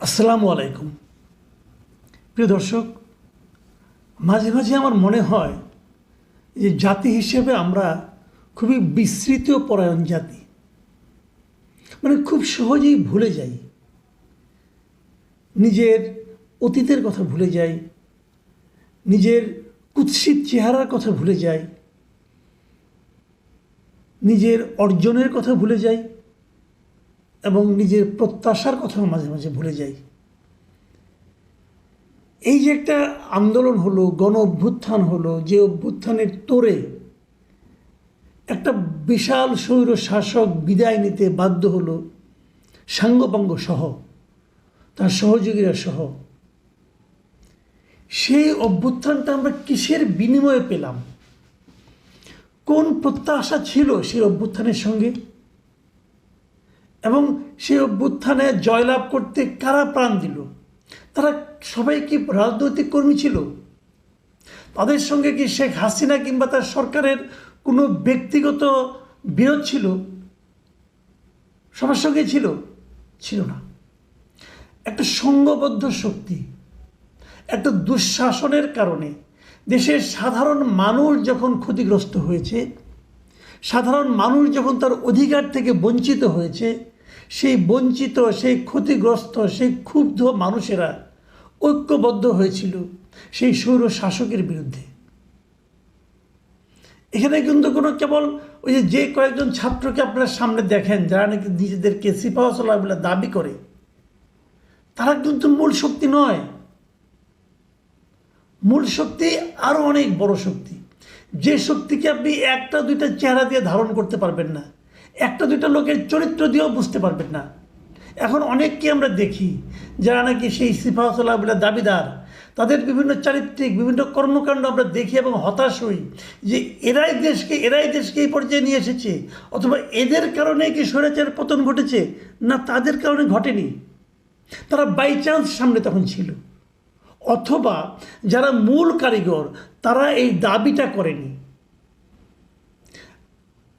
আসসালামু আলাইকুম। প্রিয় দর্শক, মাঝে মাঝে আমার মনে হয় যে জাতি হিসেবে আমরা খুবই বিস্তৃত পরায়ণ জাতি। মানে খুব সহজেই ভুলে যাই। নিজের অতীতের কথা ভুলে যাই। নিজের কুৎসিত চেহারার কথা ভুলে যাই। নিজের অর্জনের কথা ভুলে যাই। এবং নিজের প্রত্যাশার কথাও মাঝে মাঝে ভুলে যাই। এই যে একটা আন্দোলন হলো, গণ অভ্যুত্থান হলো, যে অভ্যুত্থানের তোরে একটা বিশাল স্বৈর শাসক বিদায় নিতে বাধ্য হলো সাঙ্গপাঙ্গ সহ, তার সহযোগীরা সহ। সেই অভ্যুত্থানটা আমরা কিসের বিনিময়ে পেলাম? কোন প্রত্যাশা ছিল সেই অভ্যুত্থানের সঙ্গে? এবং সে অভ্যুত্থানে জয়লাভ করতে কারা প্রাণ দিল? তারা সবাই কি রাজনৈতিক কর্মী ছিল? তাদের সঙ্গে কি শেখ হাসিনা কিংবা তার সরকারের কোনো ব্যক্তিগত বিরোধ ছিল? সবার সঙ্গে ছিল? ছিল না। একটা সংঘবদ্ধ শক্তি, একটা দুঃশাসনের কারণে দেশের সাধারণ মানুষ যখন ক্ষতিগ্রস্ত হয়েছে, সাধারণ মানুষ যখন তার অধিকার থেকে বঞ্চিত হয়েছে সেই বঞ্চিত, সেই ক্ষতিগ্রস্ত, সেই ক্ষুব্ধ মানুষেরা ঐক্যবদ্ধ হয়েছিল সেই সৌর শাসকের বিরুদ্ধে। এখানে কিন্তু কোনো কেবল ওই যে যে কয়েকজন ছাত্রকে আপনারা সামনে দেখেন, যারা নাকি নিজেদেরকে সিপাহসলা বলে দাবি করে, তারা কিন্তু মূল শক্তি নয়। মূল শক্তি আরও অনেক বড় শক্তি। যে শক্তিকে আপনি একটা, দুইটা চেহারা দিয়ে ধারণ করতে পারবেন না একটা দুইটা লোকের চরিত্র দিয়েও বুঝতে পারবেন না। এখন অনেককে আমরা দেখি, যারা নাকি সেই সিফাহতলা বলে দাবিদার। তাদের বিভিন্ন চারিত্রিক, বিভিন্ন কর্মকাণ্ড আমরা দেখি এবং হতাশ হই যে এরাই দেশকে এরাই দেশকে এই পর্যায়ে নিয়ে এসেছে। অথবা এদের কারণে কি স্বৈরাচার পতন ঘটেছে? না, তাদের কারণে ঘটেনি। তারা বাই চান্স সামনে তখন ছিল। অথবা যারা মূল কারিগর, তারা এই দাবিটা করেনি।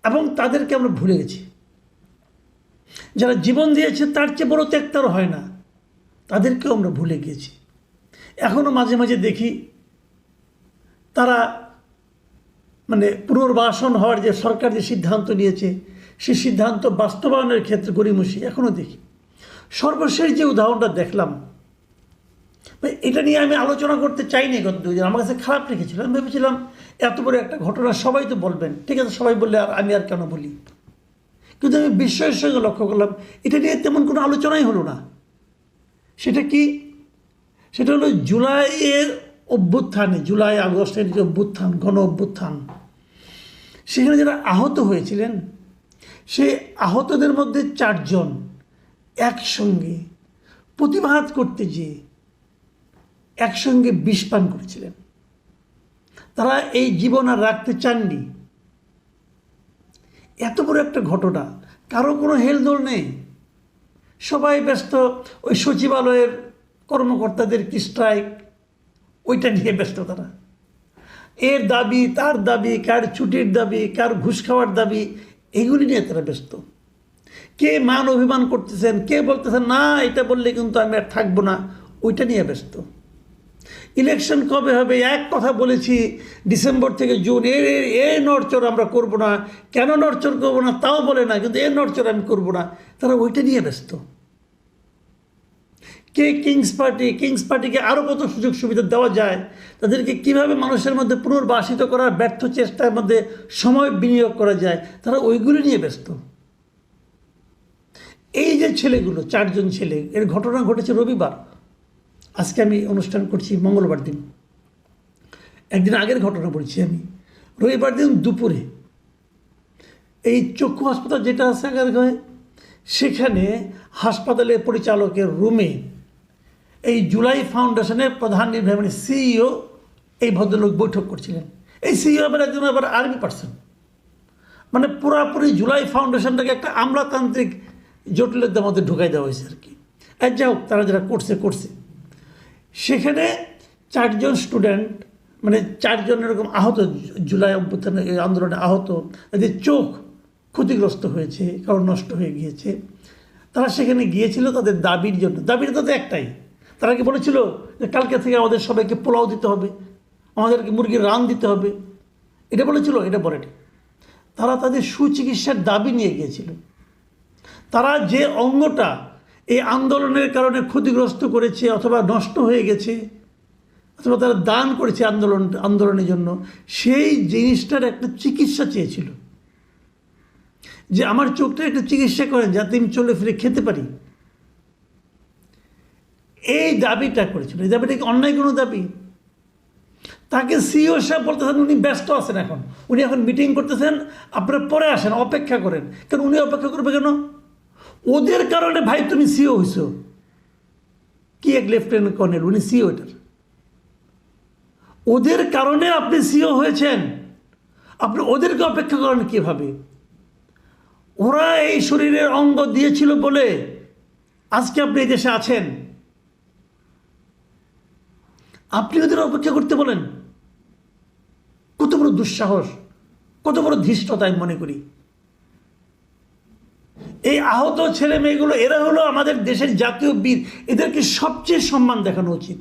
এবং তাদেরকে আমরা ভুলে গেছি। যারা জীবন দিয়েছে, তার চেয়ে বড় ত্যাগ তার হয় না। তাদেরকেও আমরা ভুলে গিয়েছি। এখনও মাঝে মাঝে দেখি, তারা মানে পুনর্বাসন হওয়ার যে সরকার যে সিদ্ধান্ত নিয়েছে সেই সিদ্ধান্ত বাস্তবায়নের ক্ষেত্রে গরিমসি এখনও দেখি। সর্বশেষ যে উদাহরণটা দেখলাম এটা নিয়ে আমি আলোচনা করতে চাইনি গত দুই আমার কাছে খারাপ লেগেছিল। আমি ভেবেছিলাম এত বড় একটা ঘটনা সবাই তো বলবেন। ঠিক আছে, সবাই বললে আর আমি আর কেন বলি? কিন্তু আমি বিস্ময়ের সঙ্গে লক্ষ্য করলাম, এটা নিয়ে তেমন কোনো আলোচনাই হলো না। সেটা কি? সেটা হলো জুলাইয়ের অভ্যুত্থানে, জুলাই, আগস্টের যে অভ্যুত্থান, গণ অভ্যুত্থান, সেখানে যারা আহত হয়েছিলেন, সেই আহতদের মধ্যে চারজন একসঙ্গে প্রতিবাদ করতে যেয়ে একসঙ্গে বিষ পান করেছিলেন। তারা এই জীবন আর রাখতে চাননি। এত বড় একটা ঘটনা, কারও কোনো হেলদোল নেই। সবাই ব্যস্ত, ওই সচিবালয়ের কর্মকর্তাদের কি স্ট্রাইক ওইটা নিয়ে ব্যস্ত তারা। এর দাবি, তার দাবি, কার ছুটির দাবি, কার ঘুষ খাওয়ার দাবি, এগুলি নিয়ে তারা ব্যস্ত। কে মান অভিমান করতেছেন, কে বলতেছেন, না, এটা বললে কিন্তু আমি আর থাকব না। ওইটা নিয়ে ব্যস্ত। ইলেকশন কবে হবে? এক কথা বলেছি, ডিসেম্বর থেকে জুন। এ এ নড়চড় আমরা করব না। কেন নড়চড় করব না? তাও বলে না, কিন্তু এ নড়চড় আমি করব না। তারা ওইটা নিয়ে ব্যস্ত। কে কিংস পার্টি, কিংস পার্টিকে আরও কত সুযোগ সুবিধা দেওয়া যায়? তাদেরকে কীভাবে মানুষের মধ্যে পুনর্বাসিত করার ব্যর্থ চেষ্টার মধ্যে সময় বিনিয়োগ করা যায়? তারা ওইগুলি নিয়ে ব্যস্ত। এই যে ছেলেগুলো, চারজন ছেলে, এর ঘটনা ঘটেছে রবিবার। আজকে আমি অনুষ্ঠান করছি মঙ্গলবার দিন। একদিন আগের ঘটনা বলছি আমি। রবিবার দিন দুপুরে এই চক্ষু হাসপাতাল যেটা আছে আগারগাঁয়ে সেখানে হাসপাতালের পরিচালকের রুমে এই জুলাই ফাউন্ডেশনের প্রধান নির্বাহী মানে সিইও এই ভদ্রলোক বৈঠক করছিলেন। এই সিইও আবার একজন আবার আর্মি পার্সন। মানে পুরাপুরি জুলাই ফাউন্ডেশনটাকে একটা আমলাতান্ত্রিক জটিলতার মধ্যে ঢুকাই দেওয়া হয়েছে আর কি। যাই হোক, তারা যারা করছে করছে। সেখানে চারজন স্টুডেন্ট মানে চারজন এরকম আহত, জুলাই অভ্যুত্থানে আন্দোলনে আহত, এদের চোখ ক্ষতিগ্রস্ত হয়েছে, কারণ নষ্ট হয়ে গিয়েছে। তারা সেখানে গিয়েছিল তাদের দাবির জন্য। দাবিটা তাদের একটাই। তারা কি বলেছিল যে কালকে থেকে আমাদের সবাইকে পোলাও দিতে হবে, আমাদেরকে মুরগির রান দিতে হবে? এটা বলেছিল, এটা বলেনি। তারা তাদের সুচিকিৎসার দাবি নিয়ে গিয়েছিল। তারা যে অঙ্গটা এই আন্দোলনের কারণে ক্ষতিগ্রস্ত করেছে অথবা নষ্ট হয়ে গেছে, অথবা তারা দান করেছে আন্দোলন, আন্দোলনের জন্য, সেই জিনিসটার একটা চিকিৎসা চেয়েছিল। যে আমার চোখটা একটা চিকিৎসা করেন যাতে আমি চলে ফিরে খেতে পারি। এই দাবিটা করেছিল। এই দাবিটা কি অন্যায় কোনো দাবি? তাকে সিও সাহেব বলতেছেন উনি ব্যস্ত আছেন এখন। উনি এখন মিটিং করতেছেন, আপনারা পরে আসেন, অপেক্ষা করেন। কেন উনি অপেক্ষা করবে কেন? ওদের কারণে ভাই তুমি সিও হইছো। কি এক লেফটেন্যান্ট কর্নেল? উনি সিও এটার। ওদের কারণে আপনি সিও হয়েছেন। আপনি ওদেরকে অপেক্ষা করেন কীভাবে? ওরা এই শরীরের অঙ্গ দিয়েছিল বলে আজকে আপনি এই দেশে আছেন। আপনি ওদের অপেক্ষা করতে বলেন। কত বড় দুঃসাহস, কত বড় ধৃষ্টতা আমি মনে করি। এই আহত ছেলে মেয়েগুলো, এরা হলো আমাদের দেশের জাতীয় বীর। এদেরকে সবচেয়ে সম্মান দেখানো উচিত।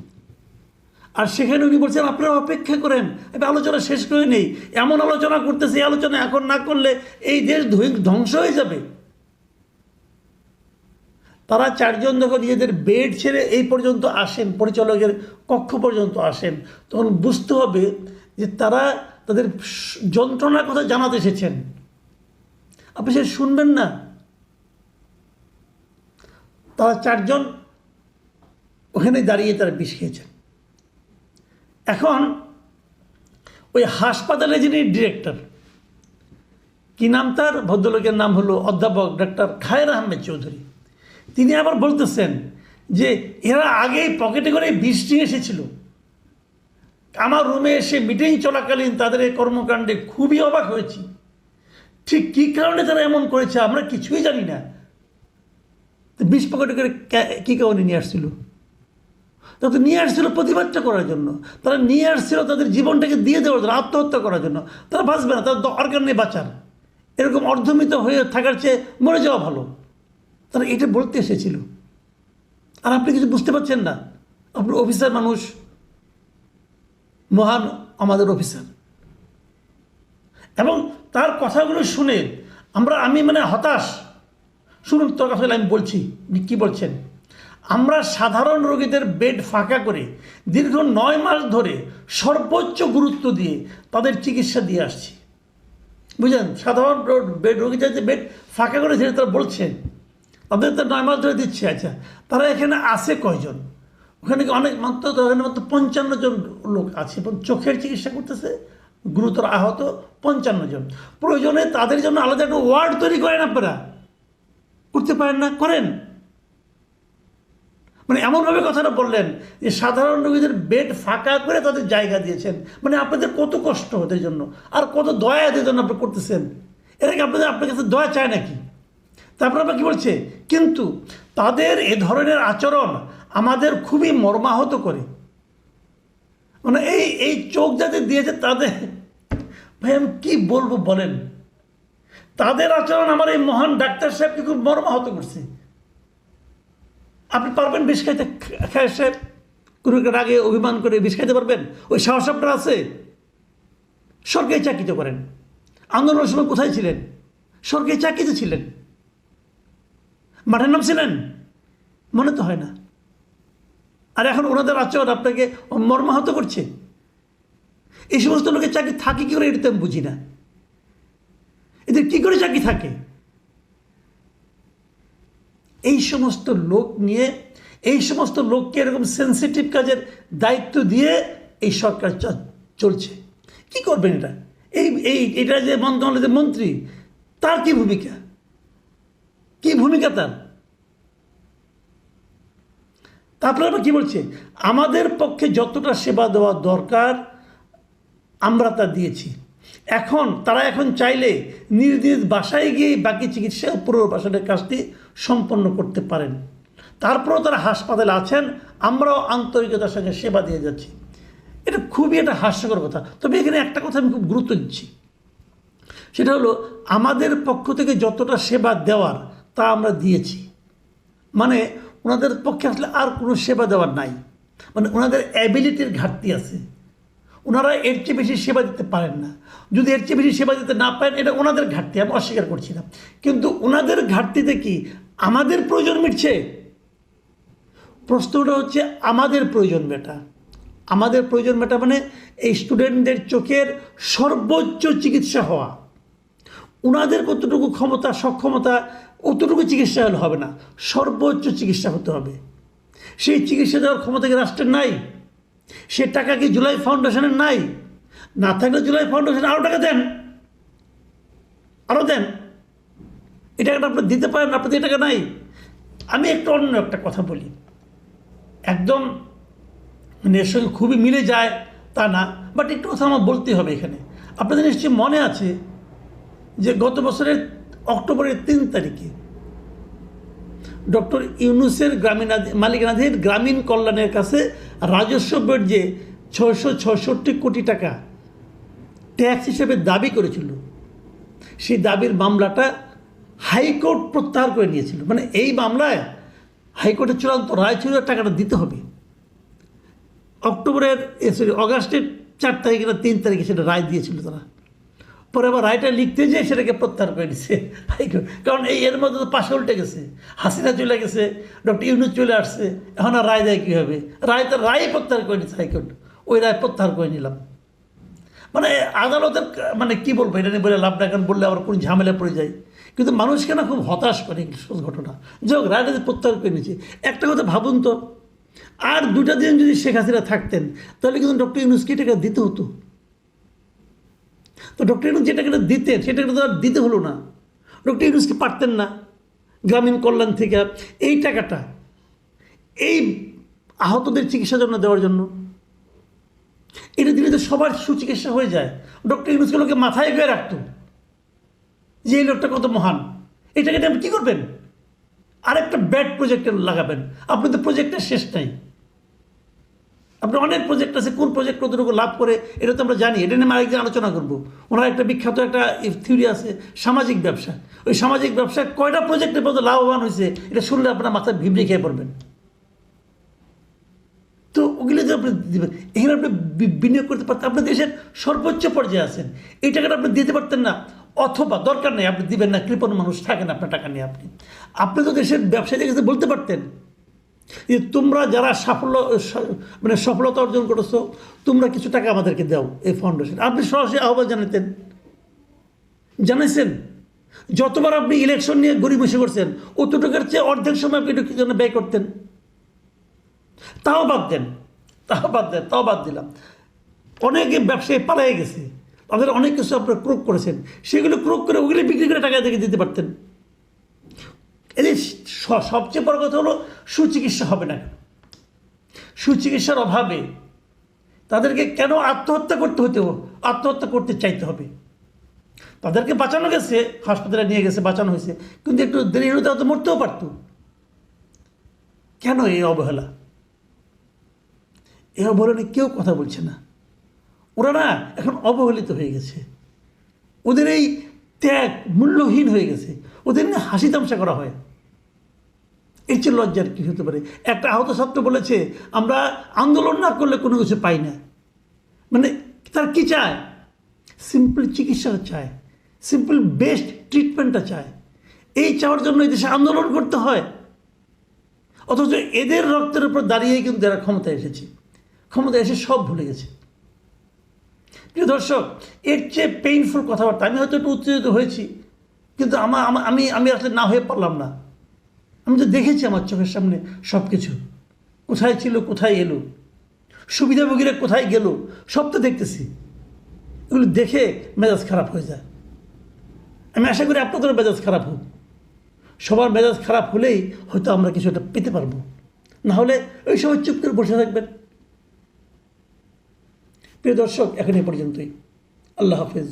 আর সেখানে উনি বলছেন, আপনারা অপেক্ষা করেন এটা আলোচনা শেষ করে নেই। এমন আলোচনা করতেছে, এই আলোচনা এখন না করলে এই দেশ ধ্বংস হয়ে যাবে। তারা চারজন যখন নিজেদের বেড ছেড়ে এই পর্যন্ত আসেন, পরিচালকের কক্ষ পর্যন্ত আসেন। তখন বুঝতে হবে যে তারা তাদের যন্ত্রণার কথা জানাতে এসেছেন। আপনি সে শুনবেন না। তারা চারজন ওখানে দাঁড়িয়ে তারা বিষ খেয়েছেন। এখন ওই হাসপাতালে যিনি ডিরেক্টর, কি নাম তার? ভদ্রলোকের নাম হলো অধ্যাপক ডাক্তার খায়ের আহমেদ চৌধুরী। তিনি আবার বলতেছেন যে এরা আগেই পকেটে করে বিষ নিয়ে এসেছিল। আমার রুমে এসে মিটিং চলাকালীন তাদের এই কর্মকাণ্ডে খুবই অবাক হয়েছি। ঠিক কী কারণে তারা এমন করেছে আমরা কিছুই জানি না। তো বিষ পকেটে করে কে- কারণে নিয়ে আসছিল? তারা তো নিয়ে আসছিল প্রতিবাদটা করার জন্য। তারা নিয়ে আসছিল তাদের জীবনটাকে দিয়ে দেওয়ার জন্য, আত্মহত্যা করার জন্য। তারা বাঁচবে না তার দরকার নেই বাঁচার। এরকম অর্ধমিত হয়ে থাকার চেয়ে মরে যাওয়া ভালো। তারা এটা বলতে এসেছিল। আর আপনি কিছু বুঝতে পারছেন না? আপনার অফিসার মানুষ, মহান আমাদের অফিসার। এবং তার কথাগুলো শুনে আমরা, আমি মানে হতাশ। শুনুন, তোর কথা আমি বলছি কী বলছেন? আমরা সাধারণ রোগীদের বেড ফাঁকা করে দীর্ঘ নয় মাস ধরে সর্বোচ্চ গুরুত্ব দিয়ে তাদের চিকিৎসা দিয়ে আসছি। বুঝলেন? সাধারণ বেড রোগীদের যে বেড ফাঁকা করে সেটা তারা বলছেন তাদের তো নয় মাস ধরে দিচ্ছে আচ্ছা। তারা এখানে আসে কয়জন? ওখানে অনেক মাত্র, ওখানে মাত্র পঞ্চান্ন জন লোক আছে, এবং চোখের চিকিৎসা করতেছে, গুরুতর আহত পঞ্চান্ন জন। প্রয়োজনে তাদের জন্য আলাদা একটা ওয়ার্ড তৈরি করেন আপনারা। করতে পারেন না, করেন। মানে এমনভাবে কথাটা বললেন যে সাধারণ রোগীদের বেড ফাঁকা করে তাদের জায়গা দিয়েছেন। মানে আপনাদের কত কষ্ট ওদের জন্য। আর কত দয়া এদের জন্য আপনি করতেছেন। এরা কি আপনাদের আপনার কাছে দয়া চায় নাকি? তারপর আবার কি বলছে? কিন্তু তাদের এ ধরনের আচরণ আমাদের খুবই মর্মাহত করে। মানে এই এই চোখ যাদের দিয়েছে তাদের, ভাই আমি কী বলব বলেন? তাদের আচরণ আমার এই মহান ডাক্তার সাহেবকে খুব মর্মাহত করছে। আপনি পারবেন বিষ খাইতে? খায় সাহেব, কোনো রাগে অভিমান করে বিষ খাইতে পারবেন? ওই সাহস আপনার আছে? সরকারি চাকরিতে করেন। আন্দোলনের সময় কোথায় ছিলেন? সরকারি চাকরিতে ছিলেন। মাঠের নাম ছিলেন? মনে তো হয় না। আর এখন ওনাদের আচরণ আপনাকে মর্মাহত করছে। এই সমস্ত লোকের চাকরি থাকে কি করে এটা আমি বুঝি না। এদের কী করে চাকরি থাকে? এই সমস্ত লোক নিয়ে, এই সমস্ত লোককে এরকম সেন্সিটিভ কাজের দায়িত্ব দিয়ে এই সরকার চলছে। কি করবেন এটা এই এই, এটা যে মন্ত্রণালয়ের মন্ত্রী, তার কি ভূমিকা? কি ভূমিকা তার? তারপরে আবার কি বলছে? আমাদের পক্ষে যতটা সেবা দেওয়া দরকার, আমরা তা দিয়েছি। এখন, তারা এখন চাইলে নিজ নিজ বাসায় গিয়ে বাকি চিকিৎসা পুনর্বাসনের কাজটি সম্পন্ন করতে পারেন। তারপরেও তারা হাসপাতালে আছেন, আমরাও আন্তরিকতার সঙ্গে সেবা দিয়ে যাচ্ছি। এটা খুবই একটা হাস্যকর কথা। তবে এখানে একটা কথা আমি খুব গুরুত্ব দিচ্ছি। সেটা হলো, আমাদের পক্ষ থেকে যতটা সেবা দেওয়ার, তা আমরা দিয়েছি। মানে ওনাদের পক্ষে আসলে আর কোনো সেবা দেওয়ার নাই। মানে ওনাদের অ্যাবিলিটির ঘাটতি আছে। ওনারা এর চেয়ে বেশি সেবা দিতে পারেন না। যদি এর চেয়ে বেশি সেবা দিতে না পারেন, এটা ওনাদের ঘাটতি, আমি অস্বীকার করছি না। কিন্তু ওনাদের ঘাটতিতে কি আমাদের প্রয়োজন মিটছে? প্রশ্নটা হচ্ছে, আমাদের প্রয়োজন মেটা। আমাদের প্রয়োজন মেটা মানে এই স্টুডেন্টদের চোখের সর্বোচ্চ চিকিৎসা হওয়া। ওনাদের কতটুকু ক্ষমতা, সক্ষমতা, অতটুকু চিকিৎসা হলে হবে না। সর্বোচ্চ চিকিৎসা হতে হবে। সেই চিকিৎসা দেওয়ার ক্ষমতা কি রাষ্ট্রের নাই? সে টাকা কি জুলাই ফাউন্ডেশনের নাই? না থাকলে জুলাই ফাউন্ডেশন আরও টাকা দেন। আরও দেন। এই টাকাটা আপনি দিতে পারেন আপনাদের এই টাকা নাই। আমি একটু অন্য একটা কথা বলি। একদম মানে এর সঙ্গে খুবই মিলে যায় তা না বাট একটু কথা আমার বলতে হবে এখানে। আপনাদের নিশ্চয়ই মনে আছে যে গত বছরের অক্টোবরের তিন তারিখে ডক্টর ইউনুসের গ্রামীণ মালিকানাধীন গ্রামীণ কল্যাণের কাছে রাজস্ব বোর্ড যে ছয়শো কোটি টাকা ট্যাক্স হিসেবে দাবি করেছিল, সেই দাবির মামলাটা হাইকোর্ট প্রত্যাহার করে নিয়েছিল। মানে এই মামলায় হাইকোর্টের চূড়ান্ত রায় ছিল টাকাটা দিতে হবে। অক্টোবরের সরি, অগাস্টের চার তারিখে না তিন তারিখে সেটা রায় দিয়েছিল তারা। পরে আবার রায়টা লিখতে যেয়ে সেটাকে প্রত্যাহার করে নিছে। কারণ এই এর মধ্যে তো পাশে উল্টে গেছে। হাসিনা চলে গেছে, ডক্টর ইউনুস চলে আসছে, এখন আর রায় দেয় কীভাবে? রায় তো রায় প্রত্যাহার করে নিচ্ছে হাইকোর্ট ওই রায় প্রত্যাহার করে নিলাম। মানে আদালতের মানে কি বলব, এটা নিয়ে বলে লাভ না, কারণ বললে আবার কোনো ঝামেলা পড়ে যায়। কিন্তু মানুষকে না খুব হতাশ করে সব ঘটনা? হোক রায়টা যে প্রত্যাহার করে নিয়েছে একটা কথা ভাবুন তো, আর দুটা দিন যদি শেখ হাসিনা থাকতেন, তাহলে কিন্তু ডক্টর ইউনুসকে টাকা দিতে হতো। তো ডক্টর ইউনুস টাকাটা দিতেন, সেটা তো আর দিতে হলো না। ডক্টর ইউনুসকে পারতেন না? গ্রামীণ কল্যাণ থেকে এই টাকাটা, এই আহতদের চিকিৎসার জন্য দেওয়ার জন্য। এটা দিলে তো সবার সুচিকিৎসা হয়ে যায়। ডক্টর ইউনুসকে লোকে মাথায় গিয়ে রাখতো যে এই লোকটা কত মহান। এটাকে আপনি কী করবেন? আরেকটা ব্যাড প্রজেক্টে লাগাবেন। আপনি তো প্রজেক্টের শেষ নাই। আপনার অনেক প্রজেক্ট আছে, কোন প্রজেক্ট কতটুকু লাভ করে, এটা তো আমরা জানি। এটা নিয়ে আরেকদিন আলোচনা করব। ওনার একটা বিখ্যাত একটা থিওরি আছে, সামাজিক ব্যবসা। ওই সামাজিক ব্যবসায় কয়টা প্রজেক্টের মধ্যে লাভবান হয়েছে, এটা শুনলে আপনার মাথায় ভিবড়ে খেয়ে পড়বেন। তো ওগুলো যে আপনি দেবেন, এখানে আপনি বিনিয়োগ করতে পারতেন। আপনি দেশের সর্বোচ্চ পর্যায়ে আছেন। এই টাকাটা আপনি দিতে পারতেন না, অথবা দরকার নেই, আপনি দিবেন না, কৃপণ মানুষ থাকেন আপনার টাকা নিয়ে আপনি। আপনি তো দেশের ব্যবসায়ীদের কাছে বলতে পারতেন যে তোমরা যারা সাফল্য মানে সফলতা অর্জন করেছ, তোমরা কিছু টাকা আমাদেরকে দাও এই ফাউন্ডেশন আপনি সরাসরি আহ্বান জানাতেন। জানাইছেন? যতবার আপনি ইলেকশন নিয়ে বসে করছেন অতটুকুর চেয়ে অর্ধেক সময় আপনি একটু জন্য ব্যয় করতেন। তাও বাদ দেন, তাও বাদ দেন, তাও বাদ দিলাম। অনেকে ব্যবসায়ী পালাই গেছে, তাদের অনেক কিছু আপনারা ক্রোক করেছেন। সেগুলো ক্রোক করে ওগুলো বিক্রি করে টাকা থেকে দিতে পারতেন। স- সবচেয়ে বড় কথা হলো সুচিকিৎসা হবে না সুচিকিৎসার অভাবে তাদেরকে কেন আত্মহত্যা করতে হতে? আত্মহত্যা করতে চাইতে হবে? তাদেরকে বাঁচানো গেছে, হাসপাতালে নিয়ে গেছে, বাঁচানো হয়েছে, কিন্তু একটু দেরি হলে তারা তো মরতেও পারত। কেন এই অবহেলা? এই অবহেলা কেউ কথা বলছে না। ওরা না এখন অবহেলিত হয়ে গেছে। ওদের এই ত্যাগ মূল্যহীন হয়ে গেছে। ওদের নিয়ে হাসি তামসা করা হয়। এর চেয়ে লজ্জার কী হতে পারে? একটা আহত ছাত্র বলেছে, আমরা আন্দোলন না করলে কোনো কিছু পাই না। মানে তার কি চায়? সিম্পল চিকিৎসাটা চায় সিম্পল বেস্ট ট্রিটমেন্টটা চায়। এই চাওয়ার জন্য এই দেশে আন্দোলন করতে হয়। অথচ এদের রক্তের উপর দাঁড়িয়েই কিন্তু এরা ক্ষমতায় এসেছে। ক্ষমতায় এসে সব ভুলে গেছে। প্রিয় দর্শক, এর চেয়ে পেইনফুল কথাবার্তা, আমি হয়তো একটু উত্তেজিত হয়েছি, কিন্তু আমার আমি আমি আসলে না হয়ে পারলাম না। আমি তো দেখেছি আমার চোখের সামনে সব কিছু কোথায় ছিল, কোথায় এলো? সুবিধাভোগীরা কোথায় গেল? সব তো দেখতেছি। এগুলো দেখে মেজাজ খারাপ হয়ে যায়। আমি আশা করি আপনাদেরও মেজাজ খারাপ হোক। সবার মেজাজ খারাপ হলেই হয়তো আমরা কিছু একটা পেতে পারব। না হলে ওই সময় চুপ করে বসে থাকবেন। প্রিয় দর্শক, এখন এ পর্যন্তই। আল্লাহ হাফেজ।